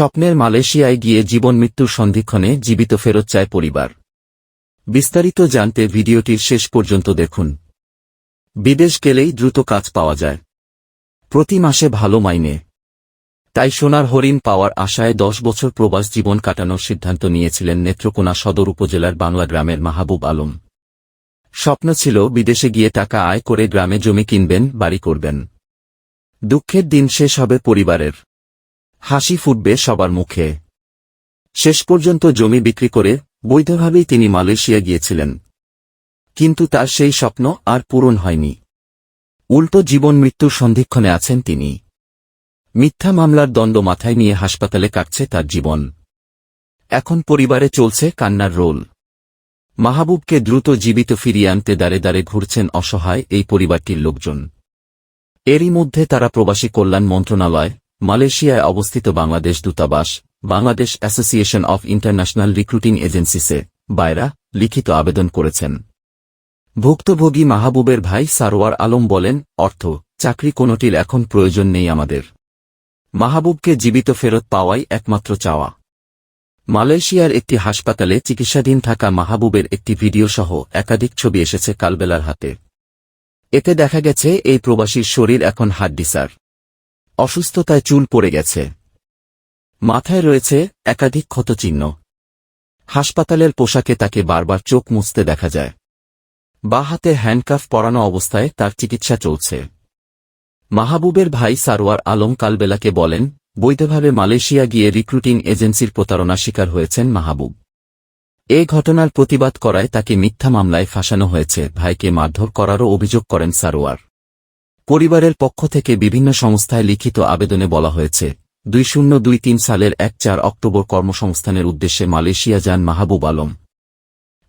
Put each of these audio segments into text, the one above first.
স্বপ্নের মালয়েশিয়ায় গিয়ে জীবন মৃত্যুর সন্ধিক্ষণে জীবিত ফেরত চায় পরিবার। বিস্তারিত জানতে ভিডিওটির শেষ পর্যন্ত দেখুন। বিদেশ গেলেই দ্রুত কাজ পাওয়া যায়। প্রতি মাসে ভালো মাইনে। তাই সোনার হরিণ পাওয়ার আশায় দশ বছর প্রবাস জীবন কাটানোর সিদ্ধান্ত নিয়েছিলেন নেত্রকোনা সদর উপজেলার বাংলা গ্রামের মাহবুব আলম। স্বপ্ন ছিল বিদেশে গিয়ে টাকা আয় করে গ্রামে জমি কিনবেন, বাড়ি করবেন। দুঃখের দিন শেষ হবে পরিবারের। হাসি ফুটবে সবার মুখে। শেষ পর্যন্ত জমি বিক্রি করে বৈধভাবেই তিনি মালয়েশিয়া গিয়েছিলেন। কিন্তু তার সেই স্বপ্ন আর পূরণ হয়নি। উল্টো জীবন মৃত্যুর সন্ধিক্ষণে আছেন তিনি। মিথ্যা মামলার দণ্ড মাথায় নিয়ে হাসপাতালে কাটছে তার জীবন। এখন পরিবারে চলছে কান্নার রোল। মাহবুবকে দ্রুত জীবিত ফিরিয়ে আনতে দাঁড়ে দাঁড়ে ঘুরছেন অসহায় এই পরিবারটির লোকজন। এরই মধ্যে তারা প্রবাসী কল্যাণ মন্ত্রণালয় মালয়েশিয়ায় অবস্থিত বাংলাদেশ দূতাবাস, Bangladesh association of international recruiting এজেন্সিসে বাইরা লিখিত আবেদন করেছেন। ভুক্তভোগী মাহবুবের ভাই সারোয়ার আলম বলেন, অর্থ, চাকরি কোনোটির এখন প্রয়োজন নেই আমাদের। মাহবুবকে জীবিত ফেরত পাওয়াই একমাত্র চাওয়া। মালয়েশিয়ার একটি হাসপাতালে চিকিৎসাধীন থাকা মাহবুবের একটি ভিডিও সহ একাধিক ছবি এসেছে কালবেলার হাতে। এতে দেখা গেছে, এই প্রবাসীর শরীর এখন হাড্ডিসার। অসুস্থতায় চুল পড়ে গেছে। মাথায় রয়েছে একাধিক ক্ষতচিহ্ন। হাসপাতালের পোশাকে তাকে বারবার চোখ মুছতে দেখা যায়। বা হাতে হ্যান্ডকাফ পরানো অবস্থায় তার চিকিৎসা চলছে। মাহবুবের ভাই সারোয়ার আলম কালবেলাকে বলেন, বৈধভাবে মালয়েশিয়া গিয়ে রিক্রুটিং এজেন্সির প্রতারণা শিকার হয়েছেন মাহবুব। এ ঘটনার প্রতিবাদ করায় তাকে মিথ্যা মামলায় ফাঁসানো হয়েছে। ভাইকে মারধর করারও অভিযোগ করেন সারোয়ার। পরিবারের পক্ষ থেকে বিভিন্ন সংস্থায় লিখিত আবেদনে বলা হয়েছে, দুই শূন্য দুই তিন সালের এক চার অক্টোবর কর্মসংস্থানের উদ্দেশ্যে মালয়েশিয়া যান মাহবুব আলম।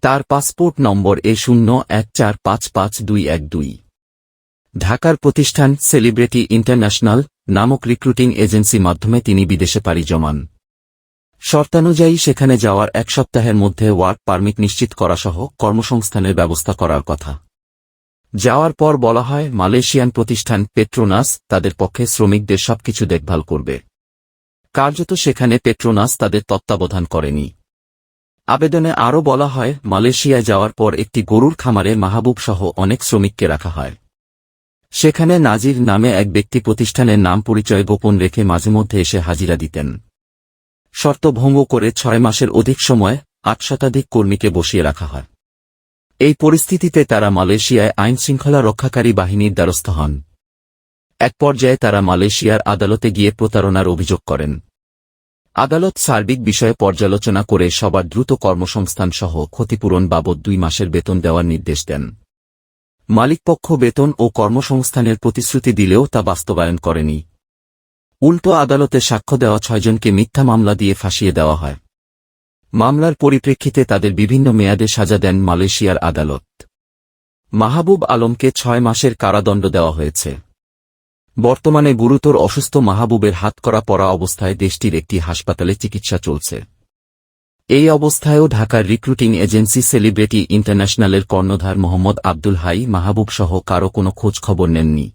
তার পাসপোর্ট নম্বর এ শূন্য এক চার পাঁচ পাঁচ দুই এক দুই। ঢাকার প্রতিষ্ঠান সেলিব্রিটি ইন্টারন্যাশনাল নামক রিক্রুটিং এজেন্সি মাধ্যমে তিনি বিদেশে পাড়ি জমান। শর্তানুযায়ী সেখানে যাওয়ার এক সপ্তাহের মধ্যে ওয়ার্ক পারমিট নিশ্চিত করাসহ কর্মসংস্থানের ব্যবস্থা করার কথা। যাওয়ার পর বলা হয়, মালয়েশিয়ান প্রতিষ্ঠান পেট্রোনাস তাদের পক্ষে শ্রমিকদের সবকিছু দেখভাল করবে। কার্যত সেখানে পেট্রোনাস তাদের তত্ত্বাবধান করেনি। আবেদনে আরও বলা হয়, মালয়েশিয়ায় যাওয়ার পর একটি গরুর খামারে মাহবুব সহ অনেক শ্রমিককে রাখা হয়। সেখানে নাজির নামে এক ব্যক্তি প্রতিষ্ঠানের নাম পরিচয় গোপন রেখে মাঝেমধ্যে এসে হাজিরা দিতেন। শর্ত ভঙ্গ করে ছয় মাসের অধিক সময় আট শতাধিক কর্মীকে বসিয়ে রাখা হয়। এই পরিস্থিতিতে তারা মালয়েশিয়ায় আইন শৃঙ্খলা রক্ষাকারী বাহিনীর দ্বারস্থ হন। এক পর্যায়ে তারা মালয়েশিয়ার আদালতে গিয়ে প্রতারণার অভিযোগ করেন। আদালত সার্বিক বিষয়ে পর্যালোচনা করে সবার দ্রুত কর্মসংস্থান সহ ক্ষতিপূরণ বাবদ দুই মাসের বেতন দেওয়ার নির্দেশ দেন। মালিকপক্ষ বেতন ও কর্মসংস্থানের প্রতিশ্রুতি দিলেও তা বাস্তবায়ন করেনি। উল্টো আদালতে সাক্ষ্য দেওয়া ছয়জনকে মিথ্যা মামলা দিয়ে ফাঁসিয়ে দেওয়া হয়। মামলার পরিপ্রেক্ষিতে তাদের বিভিন্ন মেয়াদে সাজা দেন মালয়েশিয়ার আদালত। মাহবুব আলমকে ছয় মাসের কারাদণ্ড দেওয়া হয়েছে। বর্তমানে গুরুতর অসুস্থ মাহবুবের হাত করা পড়া অবস্থায় দেশটির একটি হাসপাতালে চিকিৎসা চলছে। এই অবস্থায়ও ঢাকার রিক্রুটিং এজেন্সি সেলিব্রিটি ইন্টারন্যাশনালের কর্ণধার মোহাম্মদ আব্দুল হাই মাহবুব সহ কারও কোনো খোঁজ খবর নেননি।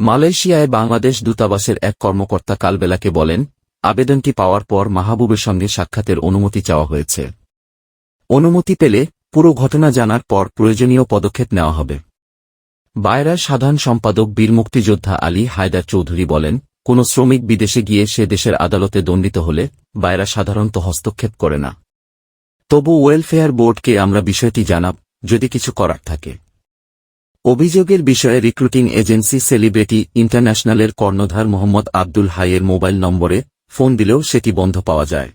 মালয়েশিয়ায় বাংলাদেশ দূতাবাসের এক কর্মকর্তা কালবেলাকে বলেন আবেদনটি পাওয়ার পর মাহবুবের সঙ্গে সাক্ষাতের অনুমতি চাওয়া হয়েছে। অনুমতি পেলে পুরো ঘটনা জানার পর প্রয়োজনীয় পদক্ষেপ নেওয়া হবে। বায়রার সাধারণ সম্পাদক বীর মুক্তিযোদ্ধা আলী হায়দার চৌধুরী বলেন, কোন শ্রমিক বিদেশে গিয়ে সে দেশের আদালতে দণ্ডিত হলে বায়রা সাধারণত হস্তক্ষেপ করে না। তবু ওয়েলফেয়ার বোর্ডকে আমরা বিষয়টি জানাব, যদি কিছু করার থাকে। অভিযোগের বিষয়ে রিক্রুটিং এজেন্সি সেলিব্রিটি ইন্টারন্যাশনালের কর্ণধার মোহাম্মদ আব্দুল হাইয়ের মোবাইল নম্বরে ফোন দিলেও সেটি বন্ধ পাওয়া যায়।